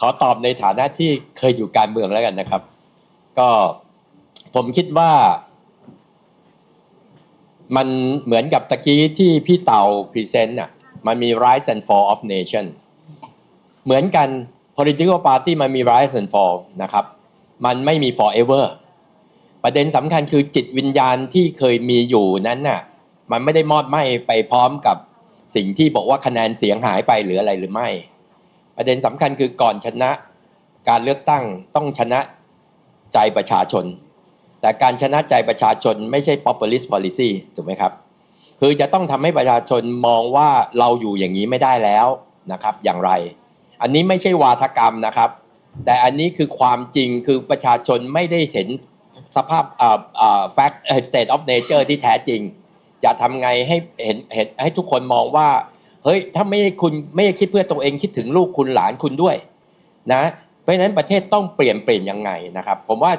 ขอตอบในฐานะที่เคยอยู่การเมืองแล้วกันนะครับ ก็ผมคิดว่า มันเหมือนกับตะกี้ที่พี่เต่าพรีเซนต์อะมันมี rise and fall of nation เหมือนกัน political party มันมี rise and fall นะครับ มันไม่มี forever ประเด็นสำคัญคือจิตวิญญาณที่เคยมีอยู่นั้นน่ะ มันไม่ได้มอดไหม้ไปพร้อมกับสิ่งที่บอกว่าคะแนนเสียงหายไปหรืออะไรหรือไม่ ประเด็นสำคัญคือก่อนชนะการเลือกตั้งต้องชนะใจประชาชน แต่การชนะใจประชาชนไม่ใช่ populist policy ถูกไหมครับ คือจะต้องทำให้ประชาชนมองว่าเราอยู่อย่างนี้ไม่ได้แล้วนะครับ อย่างไร อันนี้ไม่ใช่วาทกรรมนะครับ แต่อันนี้คือความจริงคือประชาชนไม่ได้เห็นสภาพอ่าอ่า fact state of nature ที่แท้จริง จะทำไงให้เห็นเห็นให้ทุกคนมองว่า เฮ้ยถ้าไม่คุณไม่คิดเพื่อตัวเองคิดถึงลูกคุณหลานคุณด้วยนะเพราะฉะนั้นประเทศต้องเปลี่ยนเปลี่ยนยังไงนะครับผมว่า